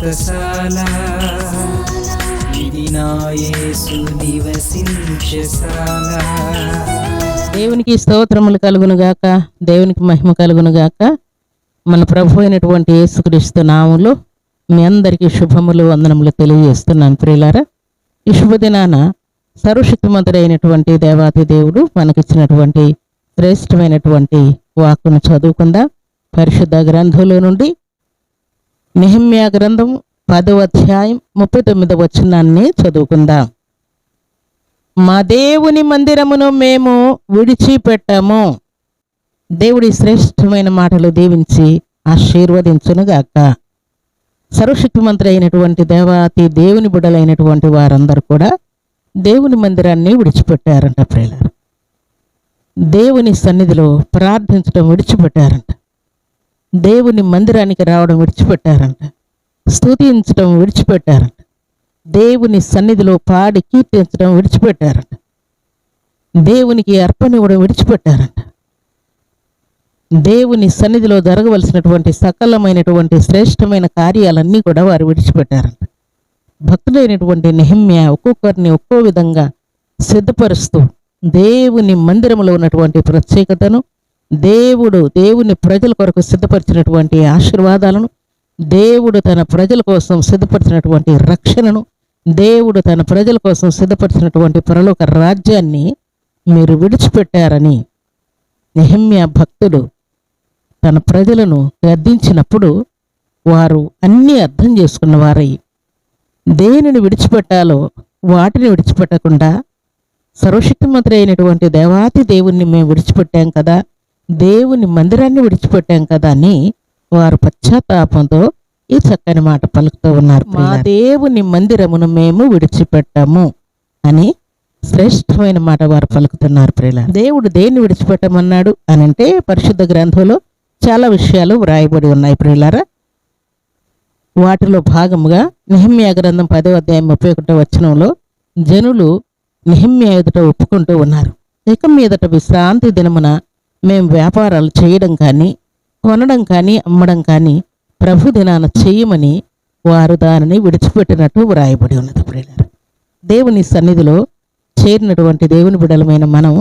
వ్రతశాల ఇది నా యేసు నివసించశాల దేవునికి స్తోత్రములు కలుగును గాక దేవునికి మహిమ కలుగును గాక మన ప్రభు అయినటువంటి యేసుక్రీస్తు నాములు మీ అందరికీ శుభములు వందనములు తెలియజేస్తున్నాను ప్రియులారా. ఈ శుభదినాన సర్వశక్తిమంతుడు దేవాతి దేవుడు మనకిచ్చినటువంటి శ్రేష్టమైనటువంటి వాక్కును చదువుకుందాం. పరిశుద్ధ గ్రంథంలో నుండి నిహిమ్యా గ్రంథం పదవ అధ్యాయం ముప్పై తొమ్మిదవ వచనాన్ని చదువుకుందాం. మా దేవుని మందిరమును మేము విడిచిపెట్టము. దేవుడి శ్రేష్టమైన మాటలు దీవించి ఆశీర్వదించునుగాక. సర్వశక్తిమంతుడు అయినటువంటి దేవాతి దేవుని బిడ్డలైనటువంటి వారందరూ కూడా దేవుని మందిరాన్ని విడిచిపెట్టారంట ప్రియులారు. దేవుని సన్నిధిలో ప్రార్థించడం విడిచిపెట్టారంట. దేవుని మందిరానికి రావడం విడిచిపెట్టారంట. స్థుతించడం విడిచిపెట్టారంట. దేవుని సన్నిధిలో పాడి కీర్తించడం విడిచిపెట్టారంట. దేవునికి అర్పణ ఇవ్వడం విడిచిపెట్టారంట. దేవుని సన్నిధిలో జరగవలసినటువంటి సకలమైనటువంటి శ్రేష్టమైన కార్యాలన్నీ కూడా వారు విడిచిపెట్టారంట. భక్తులైనటువంటి నిహమ్య ఒక్కొక్కరిని ఒక్కో విధంగా సిద్ధపరుస్తూ దేవుని మందిరంలో ఉన్నటువంటి ప్రత్యేకతను దేవుడు దేవుని ప్రజల కొరకు సిద్ధపరిచినటువంటి ఆశీర్వాదాలను దేవుడు తన ప్రజల కోసం సిద్ధపరిచినటువంటి రక్షణను దేవుడు తన ప్రజల కోసం సిద్ధపరిచినటువంటి పరలోక రాజ్యాన్ని మీరు విడిచిపెట్టారని నెహమ్య భక్తుడు తన ప్రజలను గద్దించినప్పుడు వారు అన్నీ అర్థం చేసుకున్న వారై దేనిని విడిచిపెట్టాలో వాటిని విడిచిపెట్టకుండా సర్వశక్తిమంత్రి అయినటువంటి దేవాతి దేవుణ్ణి మేము విడిచిపెట్టాం కదా. దేవుని మందిరాన్ని విడిచిపెట్టాం కదా అని వారు పశ్చాత్తాపంతో ఈ చక్కని మాట పలుకుతూ ఉన్నారు. మా దేవుని మందిరమును మేము విడిచిపెట్టాము అని శ్రేష్టమైన మాట వారు పలుకుతున్నారు ప్రియుల దేవుడు దేన్ని విడిచిపెట్టమన్నాడు అని అంటే పరిశుద్ధ గ్రంథంలో చాలా విషయాలు వ్రాయబడి ఉన్నాయి ప్రియులారా. వాటిలో భాగముగా నిహమ్య గ్రంథం పదో అధ్యాయం ముప్పై ఒకటో వచనంలో జనులు నిహమ్య ఎదుట ఒప్పుకుంటూ ఉన్నారు. ఇక మీదట విశ్రాంతి దినమున మేము వ్యాపారాలు చేయడం కానీ కొనడం కానీ అమ్మడం కానీ ప్రభు దినాన చేయమని వారు దానిని విడిచిపెట్టినట్టు వ్రాయబడి ఉన్నది ప్రియులారా. దేవుని సన్నిధిలో చేరినటువంటి దేవుని బిడలమైన మనం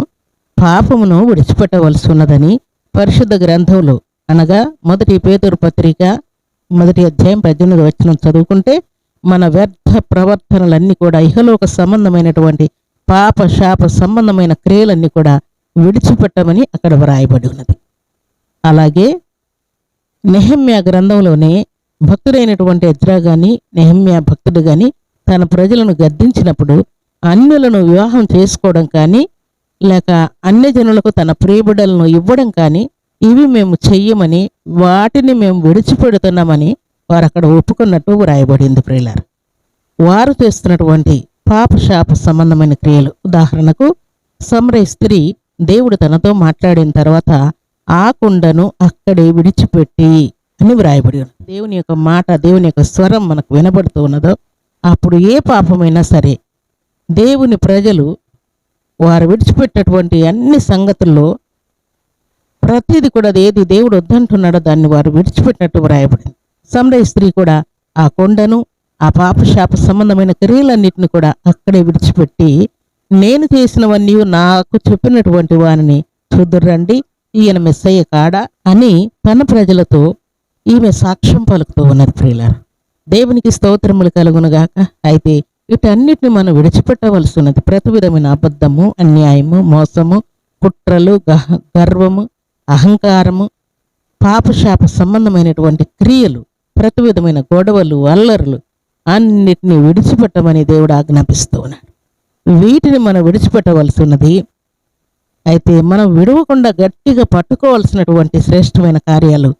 పాపమును విడిచిపెట్టవలసి ఉన్నదని పరిశుద్ధ గ్రంథంలో అనగా మొదటి పేదూరు పత్రిక మొదటి అధ్యాయం పద్దెనిమిది వచ్చిన చదువుకుంటే మన వ్యర్థ ప్రవర్తనలన్నీ కూడా ఇహలోక సంబంధమైనటువంటి పాప శాప సంబంధమైన క్రియలన్నీ కూడా విడిచిపెట్టమని అక్కడ వ్రాయబడి ఉన్నది. అలాగే నెహమ్య గ్రంథంలోనే భక్తుడైనటువంటి ఎజ్రా గాని నెహమ్య భక్తుడు గాని తన ప్రజలను గద్దించినప్పుడు అన్యులను వివాహం చేసుకోవడం కానీ లేక అన్యజనులకు తన ప్రియబిడలను ఇవ్వడం కానీ ఇవి మేము చెయ్యమని వాటిని మేము విడిచిపెడుతున్నామని వారు అక్కడ ఒప్పుకున్నట్టు వ్రాయబడింది ప్రియులారు. వారు చేస్తున్నటువంటి పాపశాప సంబంధమైన క్రియలు. ఉదాహరణకు సమరయ స్త్రీ దేవుడు తనతో మాట్లాడిన తర్వాత ఆ కుండను అక్కడే విడిచిపెట్టి అని వ్రాయబడి ఉంది దేవుని యొక్క మాట దేవుని యొక్క స్వరం మనకు వినబడుతూ ఉన్నదో అప్పుడు ఏ పాపమైనా సరే దేవుని ప్రజలు వారు విడిచిపెట్టేటువంటి అన్ని సంగతుల్లో ప్రతిది కూడా ఏది దేవుడు వద్దంటున్నాడో దాన్ని వారు విడిచిపెట్టినట్టు వ్రాయబడింది. సమరయ స్త్రీ కూడా ఆ కొండను ఆ పాపశాప సంబంధమైన క్రియలన్నింటిని కూడా అక్కడే విడిచిపెట్టి నేను చేసినవన్నీ నాకు చెప్పినటువంటి వాని చూదురండి. ఈయన మెస్సయ్య కాడా అని తన ప్రజలతో ఈమె సాక్ష్యం పలుకుతూ ఉన్నది ప్రియులారు. దేవునికి స్తోత్రములు కలుగునుగాక. అయితే వీటన్నిటిని మనం విడిచిపెట్టవలసి ఉన్నది ప్రతి విధమైన అబద్ధము అన్యాయము మోసము కుట్రలు గహ- గర్వము అహంకారము పాపశాప సంబంధమైనటువంటి క్రియలు ప్రతి విధమైన గొడవలు అల్లర్లు అన్నిటినీ విడిచిపెట్టమని దేవుడు ఆజ్ఞాపిస్తూ ఉన్నాడు వీటిని మనం విడిచిపెట్టవలసి ఉన్నది అయితే మనం విడవకుండా గట్టిగా పట్టుకోవాల్సినటువంటి శ్రేష్టమైన కార్యాలు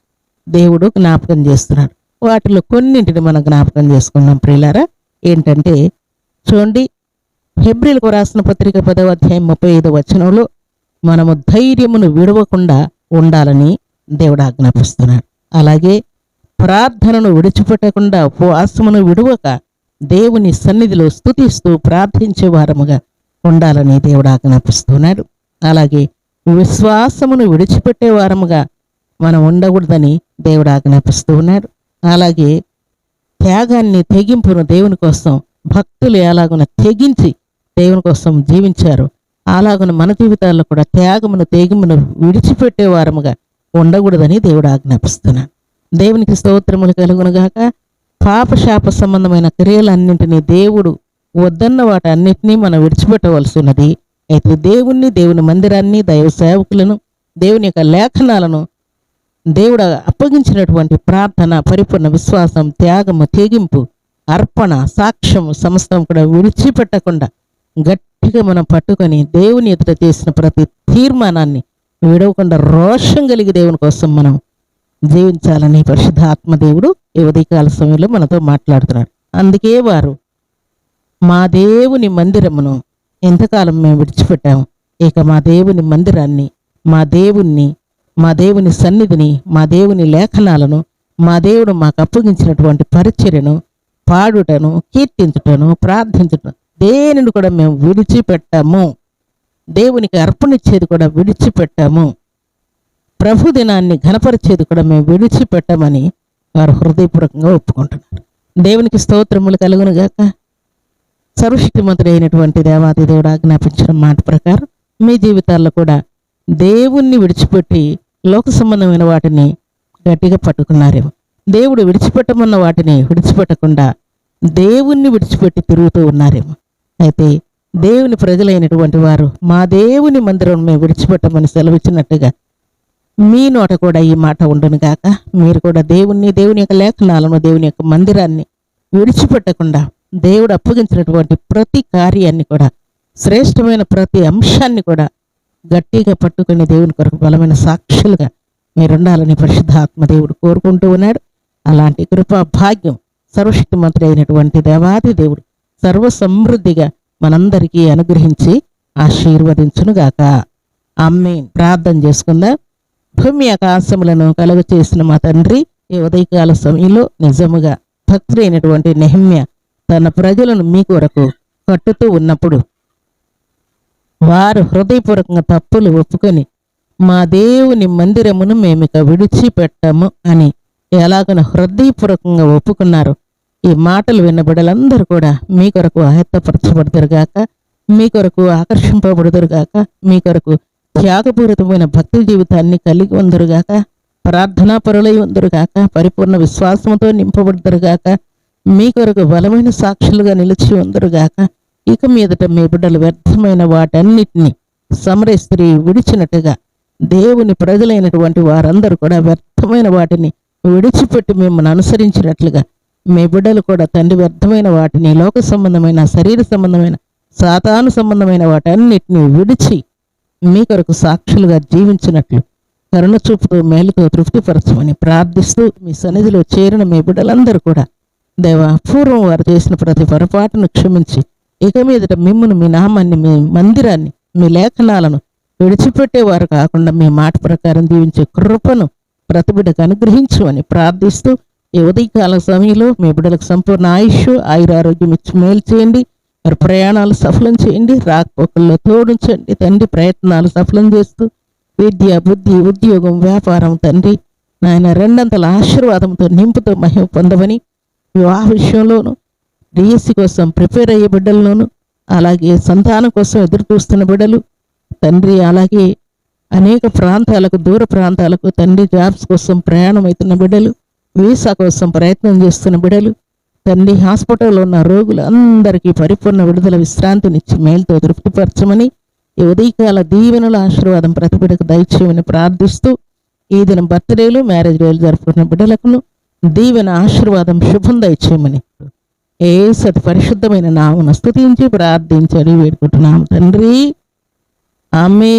దేవుడు జ్ఞాపకం చేస్తున్నాడు. వాటిలో కొన్నింటిని మనం జ్ఞాపకం చేసుకున్నాం ప్రియులారా. ఏంటంటే చూడండి హెబ్రిల్కు రాసిన పత్రిక పదవ అధ్యాయం ముప్పై ఐదు వచనంలో మనము ధైర్యమును విడవకుండా ఉండాలని దేవుడు ఆజ్ఞాపిస్తున్నాడు. అలాగే ప్రార్థనను విడిచిపెట్టకుండా ఉపవాసమును విడవక దేవుని సన్నిధిలో స్తుతిస్తూ ప్రార్థించే వారముగా ఉండాలని దేవుడు ఆజ్ఞాపిస్తున్నాడు అలాగే విశ్వాసమును విడిచిపెట్టే వారముగా మనం ఉండకూడదని దేవుడు ఆజ్ఞాపిస్తూ ఉన్నాడు అలాగే త్యాగాన్ని తెగింపును దేవుని కోసం భక్తులు ఎలాగున తెగించి దేవుని కోసం జీవించారు అలాగున మన జీవితాల్లో కూడా త్యాగమును తెగిమును విడిచిపెట్టే వారముగా ఉండకూడదని దేవుడు ఆజ్ఞాపిస్తున్నాడు దేవునికి స్తోత్రములు కలుగునుగాక పాపశాప సంబంధమైన క్రియలన్నింటినీ దేవుడు వద్దన్న వాటన్నిటినీ మనం విడిచిపెట్టవలసి ఉన్నది అయితే దేవుణ్ణి దేవుని మందిరాన్ని దైవ సేవకులను దేవుని యొక్క లేఖనాలను దేవుడు అప్పగించినటువంటి ప్రార్థన పరిపూర్ణ విశ్వాసం త్యాగము తెగింపు అర్పణ సాక్ష్యము సమస్తం కూడా విడిచిపెట్టకుండా గట్టిగా మనం పట్టుకొని దేవుని ఎదుట చేసిన ప్రతి తీర్మానాన్ని విడవకుండా రోషం కలిగి దేవుని కోసం మనం జీవించాలని పరిశుద్ధ ఆత్మదేవుడు ఈ ఉదయకాల సమయంలో మనతో మాట్లాడుతున్నాడు. అందుకే వారు మా దేవుని మందిరమును ఎంతకాలం మేము విడిచిపెట్టాము. ఇక మా దేవుని మందిరాన్ని మా దేవుణ్ణి మా దేవుని సన్నిధిని మా దేవుని లేఖనాలను మా దేవుడు మాకు అప్పగించినటువంటి పరిచర్యను పాడుటను కీర్తించుటను ప్రార్థించటం దేనిని కూడా మేము విడిచిపెట్టాము. దేవునికి అర్పణిచ్చేది కూడా విడిచిపెట్టాము. ప్రభు దినాన్ని ఘనపరిచేది కూడా మేము విడిచిపెట్టమని వారు హృదయపూర్వకంగా ఒప్పుకుంటున్నారు. దేవునికి స్తోత్రములు కలుగును గాక. సర్వశక్తిమంతుడు అయినటువంటి దేవాది దేవుడు ఆజ్ఞాపించిన మాట ప్రకారం మీ జీవితాల్లో కూడా దేవుణ్ణి విడిచిపెట్టి లోక సంబంధమైన వాటిని గట్టిగా పట్టుకున్నారేమో. దేవుడు విడిచిపెట్టమన్న వాటిని విడిచిపెట్టకుండా దేవుణ్ణి విడిచిపెట్టి తిరుగుతూ ఉన్నారేమో. అయితే దేవుని ప్రజలైనటువంటి వారు మా దేవుని మందిరం మేము విడిచిపెట్టమని సెలవిచ్చినట్టుగా మీ నోట కూడా ఈ మాట ఉండును గాక. మీరు కూడా దేవుణ్ణి దేవుని యొక్క లేఖనాలను దేవుని యొక్క మందిరాన్ని విడిచిపెట్టకుండా దేవుడు అప్పగించినటువంటి ప్రతి కార్యాన్ని కూడా శ్రేష్టమైన ప్రతి అంశాన్ని కూడా గట్టిగా పట్టుకుని దేవుని కొరకు బలమైన సాక్షులుగా మీరుండాలని పరిశుద్ధాత్మ దేవుడు కోరుకుంటూ ఉన్నాడు. అలాంటి కృపా భాగ్యం సర్వశక్తిమంతుడు అయినటువంటి దేవాది దేవుడు సర్వ సమృద్ధిగా మనందరికీ అనుగ్రహించి ఆశీర్వదించునుగాక. అమ్మే ప్రార్థన చేసుకుందాం. భూమి ఆకాశములను కలుగ చేసిన మా తండ్రి ఈ ఉదయకాల సమయంలో నిజముగా భక్తుడైనటువంటి నెహమ్య తన ప్రజలను మీ కొరకు కట్టుతూ ఉన్నప్పుడు వారు హృదయపూర్వకంగా తప్పులు ఒప్పుకొని మా దేవుని మందిరమును మేమిక విడిచిపెట్టము అని ఎలాగన హృదయపూర్వకంగా ఒప్పుకున్నారు. ఈ మాటలు విన్న బిడ్డలందరూ కూడా మీ కొరకు ఆయత్తపరచబడదురుగాక మీ కొరకు ఆకర్షింపబడుదురుగాక మీ కొరకు త్యాగపూరితమైన భక్తి జీవితాన్ని కలిగి ఉందరుగాక ప్రార్థనా పరులై ఉందరుగాక పరిపూర్ణ విశ్వాసంతో నింపబడదురుగాక మీ కొరకు బలమైన సాక్షులుగా నిలిచి ఉందరుగాక ఇక మీదట మీ బిడ్డలు వ్యర్థమైన వాటన్నిటిని సమర స్త్రీ విడిచినట్టుగా దేవుని ప్రజలైనటువంటి వారందరూ కూడా వ్యర్థమైన వాటిని విడిచిపెట్టి మిమ్మల్ని అనుసరించినట్లుగా మీ బిడ్డలు కూడా తండ్రి వ్యర్థమైన వాటిని లోక సంబంధమైన శరీర సంబంధమైన సాతాను సంబంధమైన వాటన్నిటిని విడిచి మీ కొరకు సాక్షులుగా జీవించినట్లు కరుణ చూపుతూ మేలుతో తృప్తిపరచమని ప్రార్థిస్తూ మీ సన్నిధిలో చేరిన మీ బిడ్డలందరూ కూడా దేవా పూర్వం వారు చేసిన ప్రతి పొరపాటును క్షమించి ఇక మీదట మిమ్మును మీ నామాన్ని మీ మందిరాన్ని మీ లేఖనాలను విడిచిపెట్టేవారు కాకుండా మీ మాట ప్రకారం దీవించే కృపను ప్రతి బిడ్డకు అనుగ్రహించమని ప్రార్థిస్తూ ఈ ఉదయకాల సమయంలో మీ బిడ్డలకు సంపూర్ణ ఆయుష్ ఆయురారోగ్యం ఇచ్చి మేలు చేయండి. మరి ప్రయాణాలు సఫలం చేయండి రాకపోకల్లో తోడించండి తండ్రి ప్రయత్నాలు సఫలం చేస్తూ విద్య బుద్ధి ఉద్యోగం వ్యాపారం తండ్రి నాయన రెండంతల ఆశీర్వాదంతో నింపుతో మహిమ పొందమని వివాహ విషయంలోను డిఎస్సి కోసం ప్రిపేర్ అయ్యే బిడ్డల్లోనూ అలాగే సంతానం కోసం ఎదురు చూస్తున్న బిడ్డలు తండ్రి అలాగే అనేక ప్రాంతాలకు దూర ప్రాంతాలకు తండ్రి జాబ్స్ కోసం ప్రయాణం అవుతున్న బిడ్డలు వీసా కోసం ప్రయత్నం చేస్తున్న బిడ్డలు తండ్రి హాస్పిటల్లో ఉన్న రోగులందరికీ పరిపూర్ణ విడుదల విశ్రాంతినిచ్చి మేలుతో తృప్తిపరచమని ఈ ఉదయకాల దీవెనల ఆశీర్వాదం ప్రతి బిడ్డకు దయచేయమని ప్రార్థిస్తూ ఈ దినం బర్త్డేలు మ్యారేజ్ డేలు జరుపుకున్న బిడ్డలకును దీవెన ఆశీర్వాదం శుభం దయచేయమని. ఏ సతి పరిశుద్ధమైన నామను స్థుతించి ప్రార్థించని వేడుకుంటున్నాము తండ్రి. ఆమె